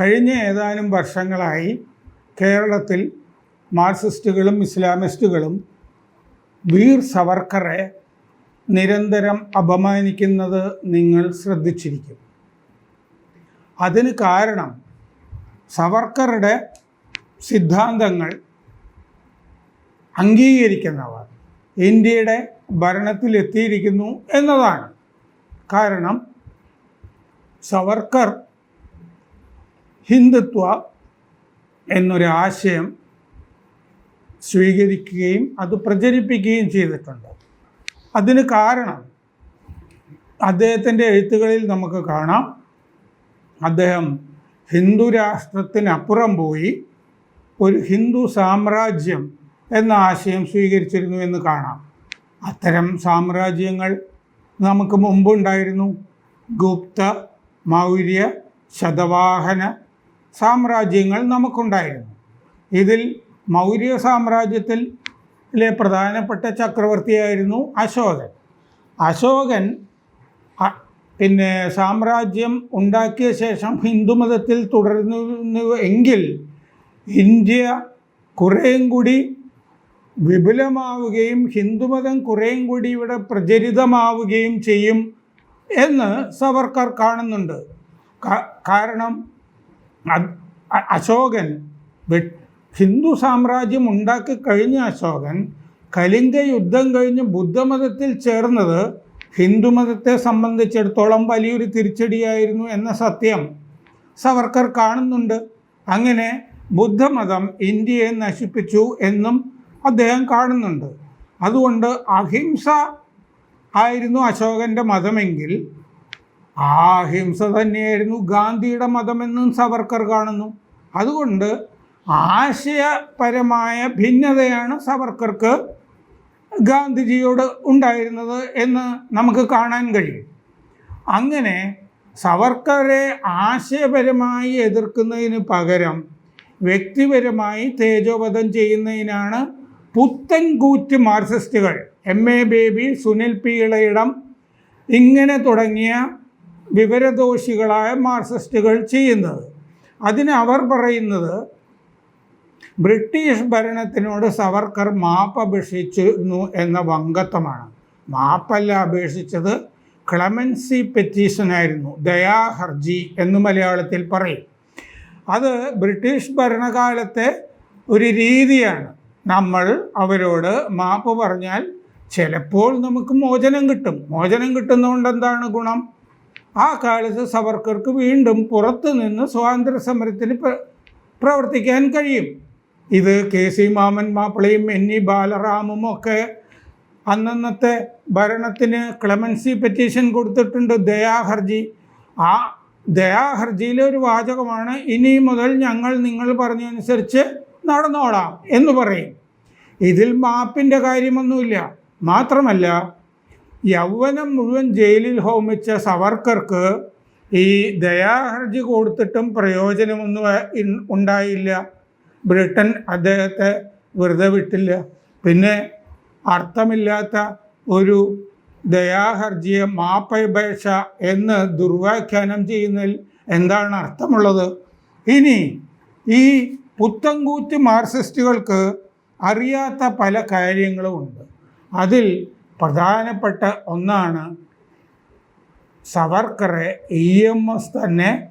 കഴിഞ്ഞ ഏതാനും വർഷങ്ങളായി കേരളത്തിൽ മാർക്സിസ്റ്റുകളും ഇസ്ലാമിസ്റ്റുകളും വീർ സവർക്കറെ നിരന്തരം അപമാനിക്കുന്നത് നിങ്ങൾ ശ്രദ്ധിച്ചിരിക്കും. അതിന് കാരണം സവർക്കറുടെ സിദ്ധാന്തങ്ങൾ അംഗീകരിക്കുന്നവർ ഇന്ത്യയുടെ ഭരണത്തിലെത്തിയിരിക്കുന്നു എന്നതാണ്. കാരണം സവർക്കർ ഹിന്ദുത്വ എന്നൊരു ആശയം സ്വീകരിക്കുകയും അത് പ്രചരിപ്പിക്കുകയും ചെയ്തിട്ടുണ്ട്. അതിന് കാരണം അദ്ദേഹത്തിന്റെ എഴുത്തുകളിൽ നമുക്ക് കാണാം. അദ്ദേഹം ഹിന്ദു രാഷ്ട്രത്തിനപ്പുറം പോയി ഒരു ഹിന്ദു സാമ്രാജ്യം എന്ന ആശയം സ്വീകരിച്ചിരുന്നു എന്ന് കാണാം. അത്തരം സാമ്രാജ്യങ്ങൾ നമുക്ക് മുമ്പുണ്ടായിരുന്നു. ഗുപ്ത മൗര്യ ശതവാഹന സാമ്രാജ്യങ്ങൾ നമുക്കുണ്ടായിരുന്നു. ഇതിൽ മൗര്യ സാമ്രാജ്യത്തിലെ പ്രധാനപ്പെട്ട ചക്രവർത്തിയായിരുന്നു അശോകൻ. അശോകൻ പിന്നെ സാമ്രാജ്യം ഉണ്ടാക്കിയ ശേഷം ഹിന്ദുമതത്തിൽ തുടർന്നു എങ്കിൽ ഇന്ത്യ കുറേയും കൂടി വിപുലമാവുകയും ഹിന്ദുമതം കുറേയും കൂടി ഇവിടെ പ്രചരിതമാവുകയും ചെയ്യും എന്ന് സവർക്കർ കാണുന്നുണ്ട്. കാരണം അശോകൻ ഹിന്ദു സാമ്രാജ്യം ഉണ്ടാക്കി കഴിഞ്ഞ അശോകൻ കലിംഗ യുദ്ധം കഴിഞ്ഞ് ബുദ്ധമതത്തിൽ ചേർന്നത് ഹിന്ദുമതത്തെ സംബന്ധിച്ചിടത്തോളം വലിയൊരു തിരിച്ചടിയായിരുന്നു എന്ന സത്യം സവർക്കർ കാണുന്നുണ്ട്. അങ്ങനെ ബുദ്ധമതം ഇന്ത്യയെ നശിപ്പിച്ചു എന്നും അദ്ദേഹം കാണുന്നുണ്ട്. അതുകൊണ്ട് അഹിംസ ആയിരുന്നു അശോകന്റെ മതമെങ്കിൽ ആ അഹിംസ തന്നെയായിരുന്നു ഗാന്ധിയുടെ മതമെന്നും സവർക്കർ കാണുന്നു. അതുകൊണ്ട് ആശയപരമായ ഭിന്നതയാണ് സവർക്കർക്ക് ഗാന്ധിജിയോട് ഉണ്ടായിരുന്നത് എന്ന് നമുക്ക് കാണാൻ കഴിയും. അങ്ങനെ സവർക്കറെ ആശയപരമായി എതിർക്കുന്നതിന് പകരം വ്യക്തിപരമായി തേജോവധം ചെയ്യുന്നതിനാണ് പുത്തൻകൂറ്റ് മാർക്സിസ്റ്റുകൾ. M. A. Baby Sunil P Ilayidam ഇങ്ങനെ തുടങ്ങിയ വിവരദോഷികളായ മാർക്സിസ്റ്റുകൾ ചെയ്യുന്നത്. അതിന് അവർ പറയുന്നത് ബ്രിട്ടീഷ് ഭരണത്തിനോട് സവർക്കർ മാപ്പ് അപേക്ഷിച്ചിരുന്നു എന്ന വങ്കത്വമാണ്. മാപ്പല്ല അപേക്ഷിച്ചത് ക്ലമൻസി പെറ്റീഷനായിരുന്നു ദയാഹർജി എന്ന് മലയാളത്തിൽ പറയും. അത് ബ്രിട്ടീഷ് ഭരണകാലത്തെ ഒരു രീതിയാണ്. നമ്മൾ അവരോട് മാപ്പ് പറഞ്ഞാൽ ചിലപ്പോൾ നമുക്ക് മോചനം കിട്ടും. മോചനം കിട്ടുന്നതുകൊണ്ട് എന്താണ് ഗുണം? ആ കാലത്ത് സവർക്കർക്ക് വീണ്ടും പുറത്തു നിന്ന് സ്വാതന്ത്ര്യ സമരത്തിന് പ്ര- പ്രവർത്തിക്കാൻ കഴിയും. ഇത് കെ സി മാമൻ മാപ്പിളയും എൻ ഇ ബാലറാമും ഒക്കെ അന്നന്നത്തെ ഭരണത്തിന് ക്ലെമൻസി പെറ്റീഷൻ കൊടുത്തിട്ടുണ്ട് ദയാഹർജി. ആ ദയാഹർജിയിലെ ഒരു വാചകമാണ് ഇനി മുതൽ ഞങ്ങൾ നിങ്ങൾ പറഞ്ഞതനുസരിച്ച് നടന്നോളാം എന്ന് പറയും. ഇതിൽ മാപ്പിന്റെ കാര്യമൊന്നുമില്ല. മാത്രമല്ല യൗവനം മുഴുവൻ ജയിലിൽ ഹോമിച്ച സവർക്കർക്ക് ഈ ദയാഹർജി കൊടുത്തിട്ടും പ്രയോജനമൊന്നും ഉണ്ടായില്ല. ബ്രിട്ടൻ അദ്ദേഹത്തെ വെറുതെ വിട്ടില്ല. പിന്നെ അർത്ഥമില്ലാത്ത ഒരു ദയാഹർജിയെ മാപ്പപേക്ഷ എന്ന് ദുർവ്യാഖ്യാനം ചെയ്യുന്നതിൽ എന്താണ് അർത്ഥമുള്ളത്? ഇനി ഈ പുത്തങ്കൂറ്റ് മാർക്സിസ്റ്റുകൾക്ക് അറിയാത്ത പല കാര്യങ്ങളും ഉണ്ട്. അതിൽ പ്രധാനപ്പെട്ട ഒന്നാണ് സവർക്കറെ ഇ എം എസ് തന്നെ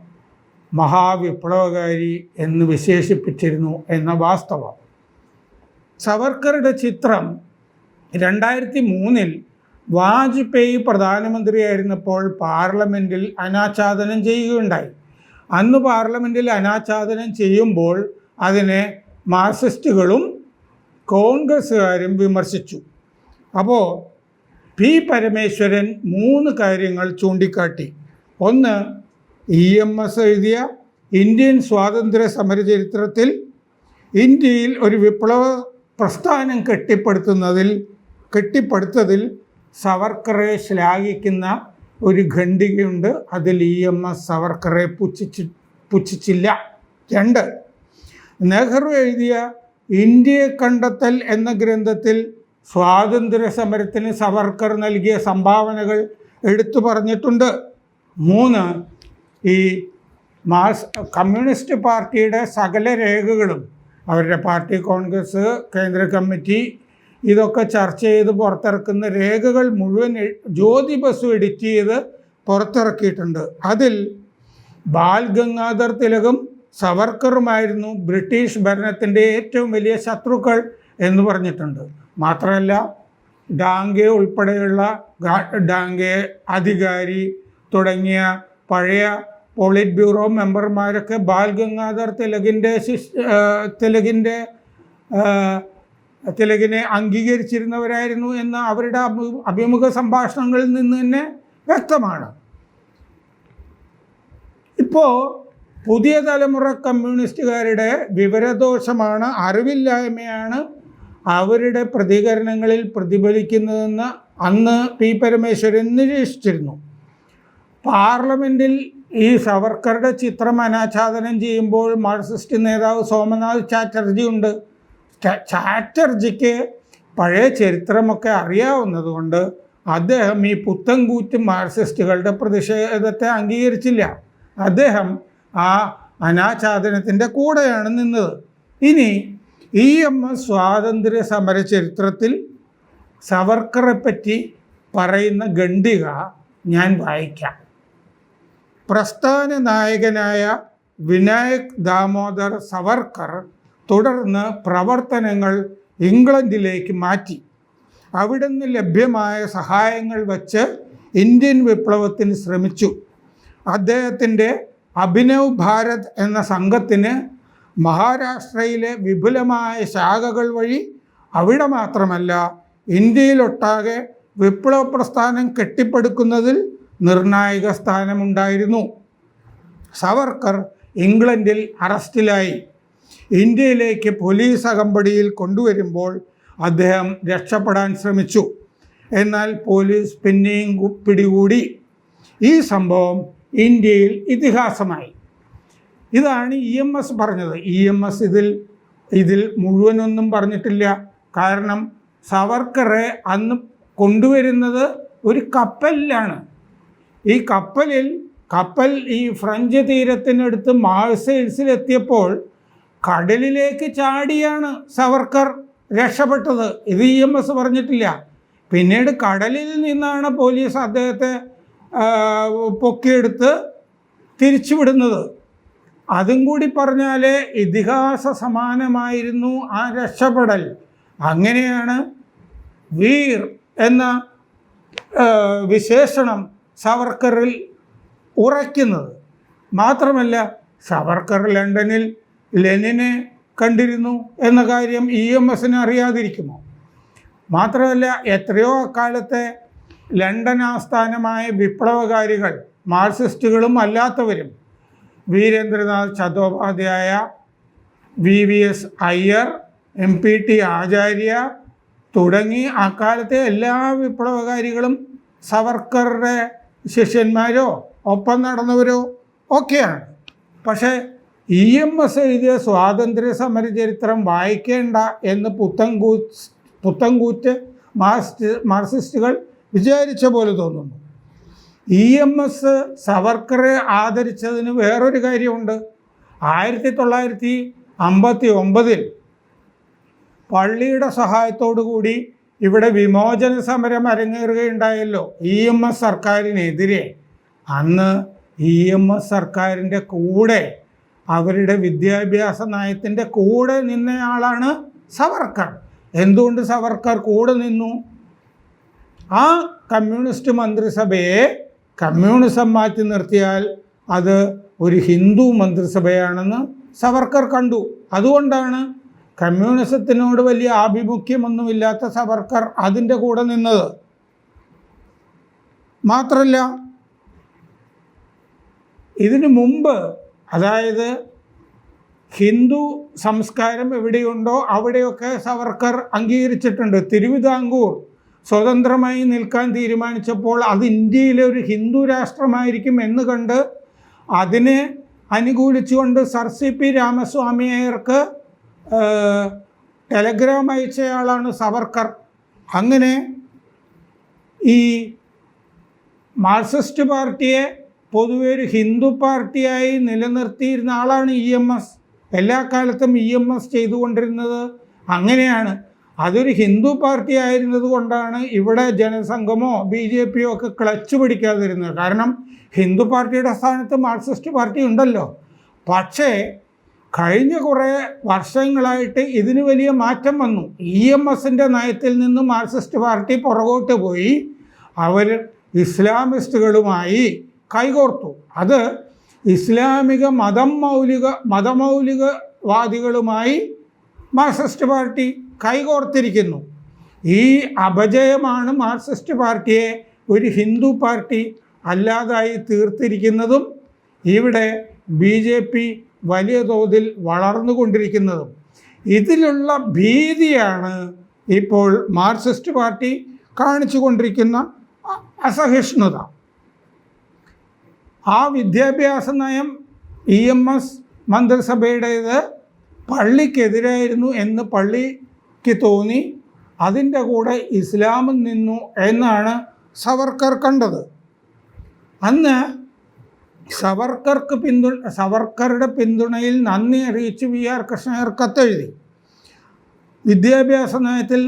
മഹാവിപ്ലവകാരി എന്ന് വിശേഷിപ്പിച്ചിരുന്നു എന്ന വാസ്തവം. സവർക്കറുടെ ചിത്രം രണ്ടായിരത്തി മൂന്നിൽ വാജ്പേയി പ്രധാനമന്ത്രിയായിരുന്നപ്പോൾ പാർലമെന്റിൽ അനാച്ഛാദനം ചെയ്യുകയുണ്ടായി. അന്ന് പാർലമെന്റിൽ അനാച്ഛാദനം ചെയ്യുമ്പോൾ അതിനെ മാർക്സിസ്റ്റുകളും കോൺഗ്രസ്സുകാരും വിമർശിച്ചു. അപ്പോൾ പി പരമേശ്വരൻ മൂന്ന് കാര്യങ്ങൾ ചൂണ്ടിക്കാട്ടി. ഒന്ന് ഇ എം എസ് എഴുതിയ ഇന്ത്യൻ സ്വാതന്ത്ര്യ സമര ചരിത്രത്തിൽ ഇന്ത്യയിൽ ഒരു വിപ്ലവ പ്രസ്ഥാനം കെട്ടിപ്പടുത്തുന്നതിൽ കെട്ടിപ്പടുത്തതിൽ സവർക്കറെ ശ്ലാഘിക്കുന്ന ഒരു ഖണ്ഡികയുണ്ട്. അതിൽ ഇ എം എസ് സവർക്കറെ പുച്ഛിച്ച് പുച്ഛിച്ചില്ല. രണ്ട് നെഹ്റു എഴുതിയ ഇന്ത്യയെ കണ്ടെത്തൽ എന്ന ഗ്രന്ഥത്തിൽ സ്വാതന്ത്ര്യ സമരത്തിന് സവർക്കർ നൽകിയ സംഭാവനകൾ എടുത്തു പറഞ്ഞിട്ടുണ്ട്. മൂന്ന് ഈ മാർസ് കമ്മ്യൂണിസ്റ്റ് പാർട്ടിയുടെ സകല രേഖകളും അവരുടെ പാർട്ടി കോൺഗ്രസ് കേന്ദ്ര കമ്മിറ്റി ഇതൊക്കെ ചർച്ച ചെയ്ത് പുറത്തിറക്കുന്ന രേഖകൾ മുഴുവൻ ജ്യോതി ബസു എഡിറ്റ് ചെയ്ത് പുറത്തിറക്കിയിട്ടുണ്ട്. അതിൽ ബാൽ ഗംഗാധർ തിലകും സവർക്കറുമായിരുന്നു ബ്രിട്ടീഷ് ഭരണത്തിന്റെ ഏറ്റവും വലിയ ശത്രുക്കൾ എന്ന് പറഞ്ഞിട്ടുണ്ട്. മാത്രമല്ല ഡാങ്കെ ഉൾപ്പെടെയുള്ള ഡാങ്കെ അധികാരി തുടങ്ങിയ പഴയ പോളിറ്റ് ബ്യൂറോ മെമ്പർമാരൊക്കെ ബാൽ ഗംഗാധർ തിലകിന്റെ ശിഷ് തിലകിന്റെ തിലകിനെ അംഗീകരിച്ചിരുന്നവരായിരുന്നു എന്ന് അവരുടെ അഭിമുഖ സംഭാഷണങ്ങളിൽ നിന്ന് തന്നെ വ്യക്തമാണ്. ഇപ്പോൾ പുതിയ തലമുറ കമ്മ്യൂണിസ്റ്റുകാരുടെ വിവരദോഷമാണ് അറിവില്ലായ്മയാണ് അവരുടെ പ്രതികരണങ്ങളിൽ പ്രതിഫലിക്കുന്നതെന്ന് അന്ന് പി പരമേശ്വരൻ നിരീക്ഷിച്ചിരുന്നു. പാർലമെന്റിൽ ഈ സവർക്കറുടെ ചിത്രം അനാച്ഛാദനം ചെയ്യുമ്പോൾ മാർക്സിസ്റ്റ് നേതാവ് സോമനാഥ് ചാറ്റർജി ഉണ്ട്. ചാറ്റർജിക്ക് പഴയ ചരിത്രമൊക്കെ അറിയാവുന്നതുകൊണ്ട് അദ്ദേഹം ഈ പുത്തൻകൂറ്റ് മാർക്സിസ്റ്റുകളുടെ പ്രതിഷേധത്തെ അംഗീകരിച്ചില്ല. അദ്ദേഹം ആ അനാച്ഛാദനത്തിന്റെ കൂടെയാണ് നിന്നത്. ഇനി എം എസ് സ്വാതന്ത്ര്യ സമര ചരിത്രത്തിൽ സവർക്കറെ പറ്റി പറയുന്ന ഖണ്ഡിക ഞാൻ വായിക്കാം. പ്രസ്ഥാന നായകനായ വിനായക് ദാമോദർ സവർക്കർ തുടർന്ന് പ്രവർത്തനങ്ങൾ ഇംഗ്ലണ്ടിലേക്ക് മാറ്റി. അവിടുന്ന് ലഭ്യമായ സഹായങ്ങൾ വച്ച് ഇന്ത്യൻ വിപ്ലവത്തിന് ശ്രമിച്ചു. അദ്ദേഹത്തിന്റെ അഭിനവ് ഭാരത് എന്ന സംഘത്തിന് മഹാരാഷ്ട്രയിലെ വിപുലമായ ശാഖകൾ വഴി അവിടെ മാത്രമല്ല ഇന്ത്യയിലൊട്ടാകെ വിപ്ലവ പ്രസ്ഥാനം കെട്ടിപ്പടുക്കുന്നതിൽ നിർണായക സ്ഥാനമുണ്ടായിരുന്നു. സവർക്കർ ഇംഗ്ലണ്ടിൽ അറസ്റ്റിലായി. ഇന്ത്യയിലേക്ക് പോലീസ് അകമ്പടിയിൽ കൊണ്ടുവരുമ്പോൾ അദ്ദേഹം രക്ഷപ്പെടാൻ ശ്രമിച്ചു. എന്നാൽ പോലീസ് പിന്നെയും പിടികൂടി. ഈ സംഭവം ഇന്ത്യയിൽ ഇതിഹാസമായി. ഇതാണ് ഇ എം എസ് പറഞ്ഞത്. ഇ എം എസ് ഇതിൽ ഇതിൽ മുഴുവനൊന്നും പറഞ്ഞിട്ടില്ല. കാരണം സവർക്കറെ അന്ന് കൊണ്ടുവരുന്നത് ഒരു കപ്പലിലാണ്. ഈ കപ്പലിൽ കപ്പൽ ഈ ഫ്രഞ്ച് തീരത്തിനടുത്ത് മാഴ്സൈൽസിലെത്തിയപ്പോൾ കടലിലേക്ക് ചാടിയാണ് സവർക്കർ രക്ഷപ്പെട്ടത്. ഇത് ഇ എം എസ് പറഞ്ഞിട്ടില്ല. പിന്നീട് കടലിൽ നിന്നാണ് പോലീസ് അദ്ദേഹത്തെ പൊക്കിയെടുത്ത് തിരിച്ചുവിടുന്നത്. അതും കൂടി പറഞ്ഞാൽ ഇതിഹാസ സമാനമായിരുന്നു ആ രക്ഷപ്പെടൽ. അങ്ങനെയാണ് വീർ എന്ന വിശേഷണം സവർക്കറിൽ ഉറയ്ക്കുന്നത്. മാത്രമല്ല സവർക്കർ ലണ്ടനിൽ ലെനിനെ കണ്ടിരുന്നു എന്ന കാര്യം ഇ എം എസിന് അറിയാതിരിക്കുമോ? മാത്രമല്ല എത്രയോ അക്കാലത്തെ ലണ്ടൻ ആസ്ഥാനമായ വിപ്ലവകാരികൾ മാർക്സിസ്റ്റുകളും അല്ലാത്തവരും Virendranath Chattopadhyaya V V S Iyer M P T Acharya തുടങ്ങി അക്കാലത്തെ എല്ലാ വിപ്ലവകാരികളും സവർക്കറുടെ ശിഷ്യന്മാരോ ഒപ്പം നടന്നവരോ ഒക്കെയാണ്. പക്ഷേ ഇ എം എസ് എഴുതിയ സ്വാതന്ത്ര്യ സമര ചരിത്രം വായിക്കേണ്ട എന്ന് പുത്തൻകൂ പുത്തൻകൂറ്റ് മാർക്സിസ്റ്റുകൾ വിചാരിച്ച പോലെ തോന്നുന്നു. ഇ എം എസ് സവർക്കറെ ആദരിച്ചതിന് വേറൊരു കാര്യമുണ്ട്. ആയിരത്തി തൊള്ളായിരത്തി അമ്പത്തി ഒമ്പതിൽ പള്ളിയുടെ സഹായത്തോടു കൂടി ഇവിടെ വിമോചന സമരം അരങ്ങേറുകയുണ്ടായല്ലോ ഇ എം എസ് സർക്കാരിനെതിരെ. അന്ന് ഇ എം എസ് സർക്കാരിന്റെ കൂടെ അവരുടെ വിദ്യാഭ്യാസ നയത്തിന്റെ കൂടെ നിന്നയാളാണ് സവർക്കർ. എന്തുകൊണ്ട് സവർക്കർ കൂടെ നിന്നു? ആ കമ്മ്യൂണിസ്റ്റ് മന്ത്രിസഭയെ കമ്മ്യൂണിസം മാറ്റി നിർത്തിയാൽ അത് ഒരു ഹിന്ദു മന്ത്രിസഭയാണെന്ന് സവർക്കർ കണ്ടു. അതുകൊണ്ടാണ് കമ്മ്യൂണിസത്തിനോട് വലിയ ആഭിമുഖ്യമൊന്നുമില്ലാത്ത സവർക്കർ അതിന്റെ കൂടെ നിന്നത്. മാത്രമല്ല ഇതിനു മുമ്പ് അതായത് ഹിന്ദു സംസ്കാരം എവിടെയുണ്ടോ അവിടെയൊക്കെ സവർക്കർ അംഗീകരിച്ചിട്ടുണ്ട്. തിരുവിതാംകൂർ സ്വതന്ത്രമായി നിൽക്കാൻ തീരുമാനിച്ചപ്പോൾ അത് ഇന്ത്യയിലെ ഒരു ഹിന്ദു രാഷ്ട്രമായിരിക്കും എന്ന് കണ്ട് അതിനെ അനുകൂലിച്ചുകൊണ്ട് സർ സി പി രാമസ്വാമി അയ്യർക്ക് ടെലഗ്രാം അയച്ചയാളാണ് സവർക്കർ. അങ്ങനെ ഈ മാർക്സിസ്റ്റ് പാർട്ടിയെ പൊതുവെ ഒരു ഹിന്ദു പാർട്ടിയായി നിലനിർത്തിയിരുന്ന ആളാണ് ഇ എം എസ്. എല്ലാ കാലത്തും ഇ എം എസ് ചെയ്തുകൊണ്ടിരുന്നത് അങ്ങനെയാണ്. അതൊരു ഹിന്ദു പാർട്ടി ആയിരുന്നത് കൊണ്ടാണ് ഇവിടെ ജനസംഘമോ ബി ജെ പിയോ ഒക്കെ ക്ലച്ച് പിടിക്കാതിരുന്നത്. കാരണം ഹിന്ദു പാർട്ടിയുടെ സ്ഥാനത്ത് മാർക്സിസ്റ്റ് പാർട്ടി ഉണ്ടല്ലോ. പക്ഷേ കഴിഞ്ഞ കുറേ വർഷങ്ങളായിട്ട് ഇതിന് വലിയ മാറ്റം വന്നു. ഇ എം എസിന്റെ നയത്തിൽ നിന്ന് മാർക്സിസ്റ്റ് പാർട്ടി പുറകോട്ട് പോയി. അവർ ഇസ്ലാമിസ്റ്റുകളുമായി കൈകോർത്തു. അത് ഇസ്ലാമിക മതം മൗലിക മതമൗലികവാദികളുമായി മാർക്സിസ്റ്റ് പാർട്ടി കൈകോർത്തിരിക്കുന്നു. ഈ അപജയമാണ് മാർക്സിസ്റ്റ് പാർട്ടിയെ ഒരു ഹിന്ദു പാർട്ടി അല്ലാതായി തീർത്തിരിക്കുന്നതും ഇവിടെ ബി ജെ പി വലിയ തോതിൽ വളർന്നുകൊണ്ടിരിക്കുന്നതും. ഇതിലുള്ള ഭീതിയാണ് ഇപ്പോൾ മാർക്സിസ്റ്റ് പാർട്ടി കാണിച്ചു കൊണ്ടിരിക്കുന്ന അസഹിഷ്ണുത. ആ വിദ്യാഭ്യാസ നയം ഇ എം എസ് മന്ത്രിസഭയുടേത് പള്ളിക്കെതിരായിരുന്നു എന്ന് പള്ളിക്ക് തോന്നി അതിന്റെ കൂടെ ഇസ്ലാമിൽ നിന്നു എന്നാണ് സവർക്കർ കണ്ടത്. അന്ന് സവർക്കർക്ക് പിന്തുണ സവർക്കറുടെ പിന്തുണയിൽ നന്ദി അറിയിച്ച് വി ആർ കൃഷ്ണയർ കത്തെഴുതി. വിദ്യാഭ്യാസ നയത്തിൽ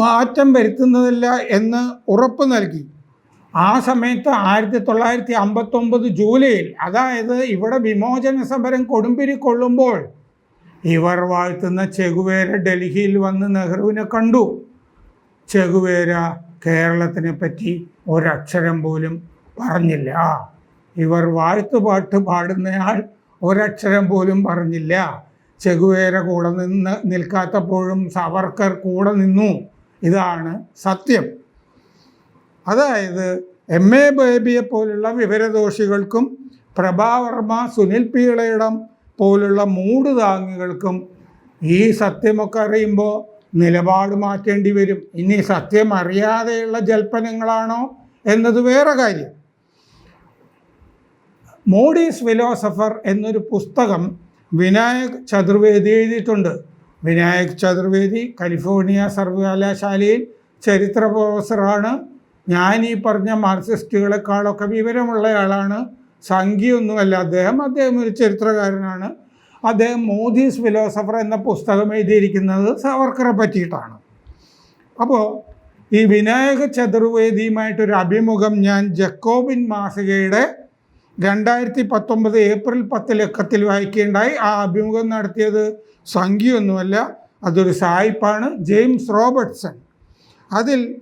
മാറ്റം വരുത്തുന്നതില്ല എന്ന് ഉറപ്പ് നൽകി. ആ സമയത്ത് ആയിരത്തി തൊള്ളായിരത്തി അമ്പത്തൊമ്പത് ജൂലൈയിൽ അതായത് ഇവിടെ വിമോചന സമരം കൊടുമ്പിരി കൊള്ളുമ്പോൾ ഇവർ വാഴ്ത്തുന്ന ചെകുവേര ഡൽഹിയിൽ വന്ന് നെഹ്റുവിനെ കണ്ടു. ചെകുവേര കേരളത്തിനെ പറ്റി ഒരക്ഷരം പോലും പറഞ്ഞില്ല. ഇവർ വാഴ്ത്തുപാട്ട് പാടുന്നയാൾ ഒരക്ഷരം പോലും പറഞ്ഞില്ല. ചെകുവേര കൂടെ നിന്ന് നിൽക്കാത്തപ്പോഴും സവർക്കർ കൂടെ നിന്നു. ഇതാണ് സത്യം. അതായത് എം എ ബേബിയെ പോലുള്ള വിവരദോഷികൾക്കും പ്രഭാവർമ്മ സുനിൽ പീളയിടം പോലുള്ള മൂട് താങ്ങികൾക്കും ഈ സത്യമൊക്കെ അറിയുമ്പോൾ നിലപാട് മാറ്റേണ്ടി വരും. ഇനി സത്യം അറിയാതെയുള്ള ജൽപ്പനങ്ങളാണോ എന്നത് വേറെ കാര്യം. മോഡീസ് ഫിലോസഫർ എന്നൊരു പുസ്തകം വിനായക് ചതുർവേദി എഴുതിയിട്ടുണ്ട്. വിനായക് ചതുർവേദി കാലിഫോർണിയ സർവകലാശാലയിൽ ചരിത്ര പ്രൊഫസറാണ്. ഞാൻ ഈ പറഞ്ഞ മാർക്സിസ്റ്റുകളെക്കാളൊക്കെ വിവരമുള്ളയാളാണ്. സംഖ്യയൊന്നുമല്ല. അദ്ദേഹം അദ്ദേഹം ഒരു ചരിത്രകാരനാണ്. അദ്ദേഹം മോദീസ് ഫിലോസഫർ എന്ന പുസ്തകം എഴുതിയിരിക്കുന്നത് സവർക്കറെ പറ്റിയിട്ടാണ്. അപ്പോൾ ഈ വിനായക ചതുർവേദിയുമായിട്ടൊരു അഭിമുഖം ഞാൻ ജക്കോബിൻ മാസികയുടെ രണ്ടായിരത്തി പത്തൊമ്പത് ഏപ്രിൽ പത്ത് ലക്കത്തിൽ വായിക്കുകയുണ്ടായി. ആ അഭിമുഖം നടത്തിയത് സംഖ്യയൊന്നുമല്ല അതൊരു സായിപ്പാണ് ജെയിംസ് റോബർട്ട്സൺ. അതിൽ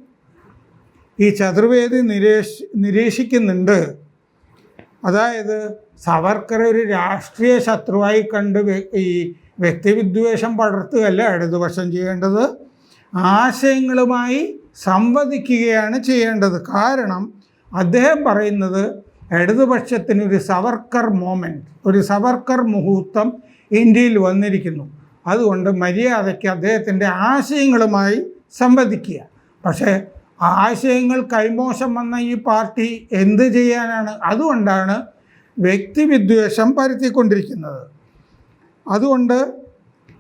ഈ ചതുർവേദി നിരീക്ഷ നിരീക്ഷിക്കുന്നുണ്ട്. അതായത് സവർക്കറെ ഒരു രാഷ്ട്രീയ ശത്രുവായി കണ്ട് ഈ വ്യക്തിവിദ്വേഷം പടർത്തുകയല്ല ഇടതുപക്ഷം ചെയ്യേണ്ടത്. ആശയങ്ങളുമായി സംവദിക്കുകയാണ് ചെയ്യേണ്ടത്. കാരണം അദ്ദേഹം പറയുന്നത് ഇടതുപക്ഷത്തിനൊരു സവർക്കർ മോമെന്റ് ഒരു സവർക്കർ മുഹൂർത്തം ഇന്ത്യയിൽ വന്നിരിക്കുന്നു. അതുകൊണ്ട് മര്യാദയ്ക്ക് അദ്ദേഹത്തിന്റെ ആശയങ്ങളുമായി സംവദിക്കുക. പക്ഷേ ആശയങ്ങൾ കൈമോശം വന്ന ഈ പാർട്ടി എന്ത് ചെയ്യാനാണ്? അതുകൊണ്ടാണ് വ്യക്തിവിദ്വേഷം പരത്തിക്കൊണ്ടിരിക്കുന്നത്. അതുകൊണ്ട്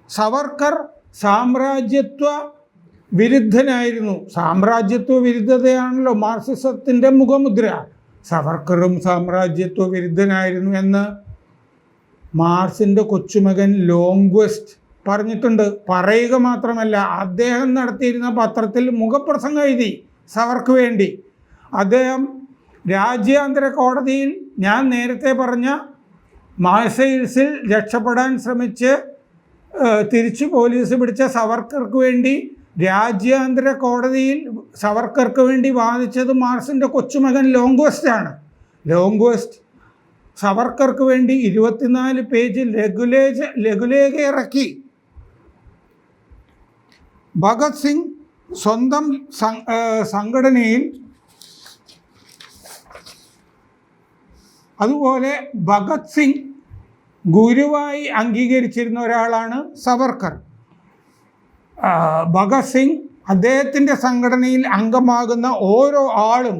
സവർക്കർ സാമ്രാജ്യത്വ വിരുദ്ധനായിരുന്നു. സാമ്രാജ്യത്വ വിരുദ്ധതയാണല്ലോ മാർക്സിസത്തിന്റെ മുഖമുദ്ര. സവർക്കറും സാമ്രാജ്യത്വ വിരുദ്ധനായിരുന്നു എന്ന് മാർസിന്റെ കൊച്ചുമകൻ ലോങ്വെസ്റ്റ് പറഞ്ഞിട്ടുണ്ട്. പറയുക മാത്രമല്ല അദ്ദേഹം നടത്തിയിരുന്ന പത്രത്തിൽ മുഖപ്രസംഗം എഴുതി. സവർക്ക് വേണ്ടി. അദ്ദേഹം രാജ്യാന്തര കോടതിയിൽ ഞാൻ നേരത്തെ പറഞ്ഞ മാസൈൽസിൽ രക്ഷപ്പെടാൻ ശ്രമിച്ച് തിരിച്ച് പോലീസ് പിടിച്ച സവർക്കർക്ക് വേണ്ടി രാജ്യാന്തര കോടതിയിൽ സവർക്കർക്ക് വേണ്ടി വാദിച്ചത് മാർസിന്റെ കൊച്ചുമകൻ ലോങ്വെസ്റ്റാണ് ലോങ്വെസ്റ്റ് സവർക്കർക്ക് വേണ്ടി ഇരുപത്തിനാല് പേജ് ലഘുലേഖ ലഘുലേഖ ഇറക്കി. ഭഗത് സിംഗ് സ്വന്തം സംഘടനയിൽ അതുപോലെ ഭഗത് സിംഗ് ഗുരുവായി അംഗീകരിച്ചിരുന്ന ഒരാളാണ് സവർക്കർ. ഭഗത് സിംഗ് അദ്ദേഹത്തിന്റെ സംഘടനയിൽ അംഗമാകുന്ന ഓരോ ആളും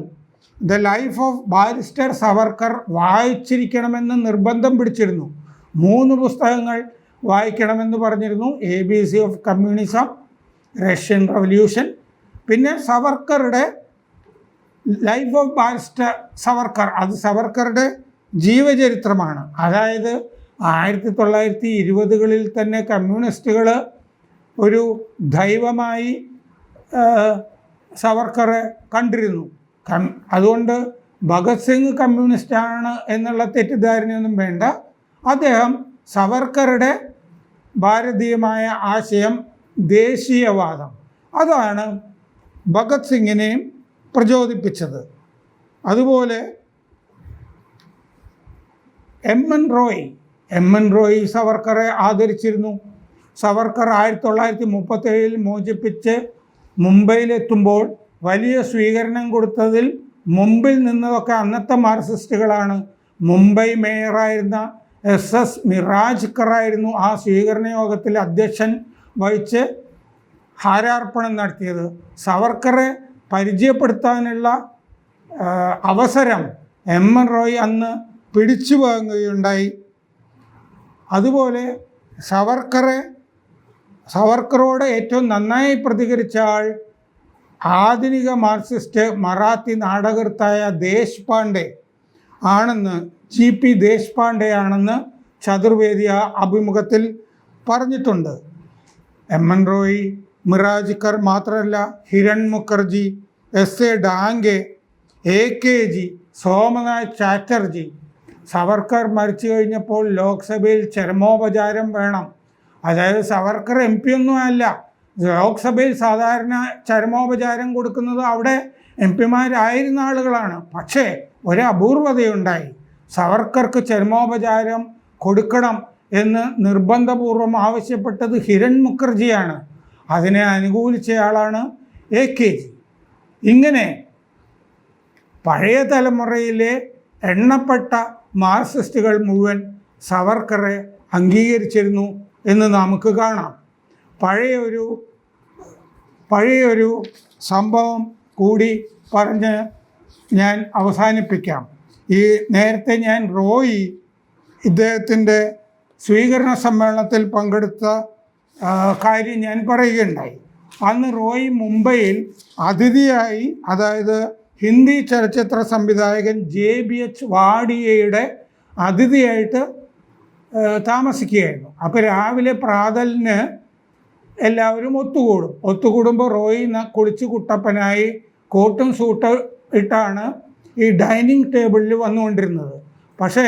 the life of barrister Savarkar വായിച്ചിരിക്കണമെന്ന് നിർബന്ധം പിടിച്ചിരുന്നു. മൂന്ന് പുസ്തകങ്ങൾ വായിക്കണമെന്ന് പറഞ്ഞിരുന്നു. A B C of communism Russian revolution പിന്നെ സവർക്കറുടെ ലൈഫ് ഓഫ് ബാരിസ്റ്റർ സവർക്കർ. അത് സവർക്കറുടെ ജീവചരിത്രമാണ്. അതായത് ആയിരത്തി തൊള്ളായിരത്തി ഇരുപതുകളിൽ തന്നെ കമ്മ്യൂണിസ്റ്റുകൾ ഒരു ദൈവമായി സവർക്കറെ കണ്ടിരുന്നു. അതുകൊണ്ട് ഭഗത് സിംഗ് കമ്മ്യൂണിസ്റ്റാണ് എന്നുള്ള തെറ്റിദ്ധാരണയൊന്നും വേണ്ട. അദ്ദേഹം സവർക്കറുടെ ഭാരതീയമായ ആശയം ദേശീയവാദം. അതാണ് ഭഗത് സിംഗിനെയും പ്രചോദിപ്പിച്ചത്. അതുപോലെ M N Roy M N Roy സവർക്കറെ ആദരിച്ചിരുന്നു. സവർക്കർ ആയിരത്തി തൊള്ളായിരത്തി മുപ്പത്തേഴിൽ മോചിപ്പിച്ച് മുംബൈയിലെത്തുമ്പോൾ വലിയ സ്വീകരണം കൊടുത്തതിൽ മുമ്പിൽ നിന്നതൊക്കെ അന്നത്തെ മാർക്സിസ്റ്റുകളാണ്. മുംബൈ മേയറായിരുന്ന എസ് എസ് മിറാജ്ക്കറായിരുന്നു ആ സ്വീകരണ യോഗത്തിൽ അധ്യക്ഷൻ. വഹിച്ച് ഹാരാർപ്പണം നടത്തിയത്. സവർക്കറെ പരിചയപ്പെടുത്താനുള്ള അവസരം എം എൻ റോയ് അന്ന് പിടിച്ചു വാങ്ങുകയുണ്ടായി. അതുപോലെ സവർക്കറെ സവർക്കറോട് ഏറ്റവും നന്നായി പ്രതികരിച്ച ആൾ ആധുനിക മാർക്സിസ്റ്റ് മറാത്തി നാടകർത്തായ ദേശ്പാണ്ഡെ ആണെന്ന് ജി പി ദേശ്പാണ്ഡെ ആണെന്ന് ചതുർവേദി ആ അഭിമുഖത്തിൽ പറഞ്ഞിട്ടുണ്ട്. എം എൻ റോയി മിറാജ്കർ മാത്രമല്ല Hiren Mukherjee S A Dange A K G Somnath Chatterjee. Savarkar മരിച്ചു കഴിഞ്ഞപ്പോൾ ലോക്സഭയിൽ ചരമോപചാരം വേണം. അതായത് സവർക്കർ എം പി ഒന്നും അല്ല. ലോക്സഭയിൽ സാധാരണ ചരമോപചാരം കൊടുക്കുന്നത് അവിടെ എം പിമാരായിരുന്ന ആളുകളാണ്. പക്ഷേ ഒരു അപൂർവതയുണ്ടായി. സവർക്കർക്ക് ചരമോപചാരം കൊടുക്കണം എന്ന് നിർബന്ധപൂർവം ആവശ്യപ്പെട്ടത് ഹിരൺ മുഖർജിയാണ്. അതിനെ അനുകൂലിച്ചയാളാണ് എ കെ ജി. ഇങ്ങനെ പഴയ തലമുറയിലെ എണ്ണപ്പെട്ട മാർക്സിസ്റ്റുകൾ മുഴുവൻ സവർക്കറെ അംഗീകരിച്ചിരുന്നു എന്ന് നമുക്ക് കാണാം. പഴയൊരു പഴയൊരു സംഭവം കൂടി പറഞ്ഞ് ഞാൻ അവസാനിപ്പിക്കാം. ഈ നേരത്തെ ഞാൻ റോയി ഇദ്ദേഹത്തിന്റെ സ്വീകരണ സമ്മേളനത്തിൽ പങ്കെടുത്ത കാര്യം ഞാൻ പറയുകയുണ്ടായി. അന്ന് റോയ് മുംബൈയിൽ അതിഥിയായി അതായത് ഹിന്ദി ചലച്ചിത്ര സംവിധായകൻ ജെ ബി എച്ച് വാഡിയയുടെ അതിഥിയായിട്ട് താമസിക്കുകയായിരുന്നു. അപ്പോൾ രാവിലെ പ്രാതലിന് എല്ലാവരും ഒത്തുകൂടും. ഒത്തുകൂടുമ്പോൾ റോയി കുളിച്ച് കുട്ടപ്പനായി കോട്ടും സൂട്ട് ഇട്ടാണ് ഈ ഡൈനിങ് ടേബിളിൽ വന്നുകൊണ്ടിരുന്നത്. പക്ഷേ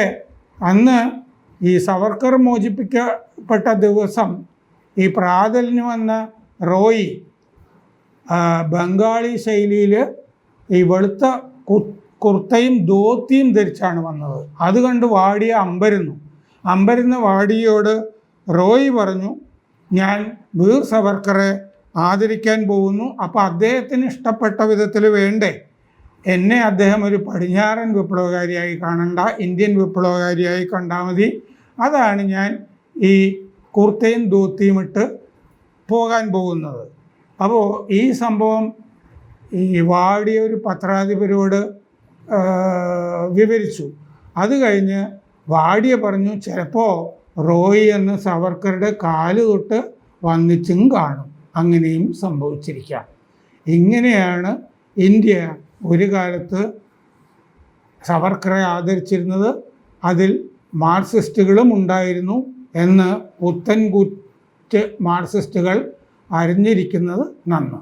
അന്ന് ഈ സവർക്കർ മോചിപ്പിക്കപ്പെട്ട ദിവസം ഈ പ്രാതലിന് വന്ന റോയി ബംഗാളി ശൈലിയിൽ ഈ വെളുത്ത കുർത്തയും ധോത്തിയും ധരിച്ചാണ് വന്നത്. അത് കണ്ട് വാടിയ അമ്പരുന്നു. അമ്പരുന്ന വാടിയോട് റോയി പറഞ്ഞു ഞാൻ വീർ സവർക്കറെ ആദരിക്കാൻ പോകുന്നു. അപ്പോൾ അദ്ദേഹത്തിന് ഇഷ്ടപ്പെട്ട വിധത്തിൽ വേണ്ടേ? എന്നെ അദ്ദേഹം ഒരു പടിഞ്ഞാറൻ വിപ്ലവകാരിയായി കാണണ്ട ഇന്ത്യൻ വിപ്ലവകാരിയായി കണ്ടാൽ മതി. അതാണ് ഞാൻ ഈ കുർത്തയും ധൂത്തിയും ഇട്ട് പോകാൻ പോകുന്നത്. അപ്പോൾ ഈ സംഭവം ഈ വാടിയ ഒരു പത്രാധിപരോട് വിവരിച്ചു. അത് കഴിഞ്ഞ് വാടിയ പറഞ്ഞു ചിലപ്പോൾ റോയി എന്ന് സവർക്കറുടെ കാൽ തൊട്ട് വന്നിച്ചും കാണും. അങ്ങനെയും സംഭവിച്ചിരിക്കാം. ഇങ്ങനെയാണ് ഇന്ത്യ ഒരു കാലത്ത് സവർക്കറെ ആദരിച്ചിരുന്നത് അതിൽ മാർക്സിസ്റ്റുകളും ഉണ്ടായിരുന്നു എന്ന് പുത്തൻകുറ്റ് മാർക്സിസ്റ്റുകൾ അറിഞ്ഞിരിക്കുന്നത് നന്ന്.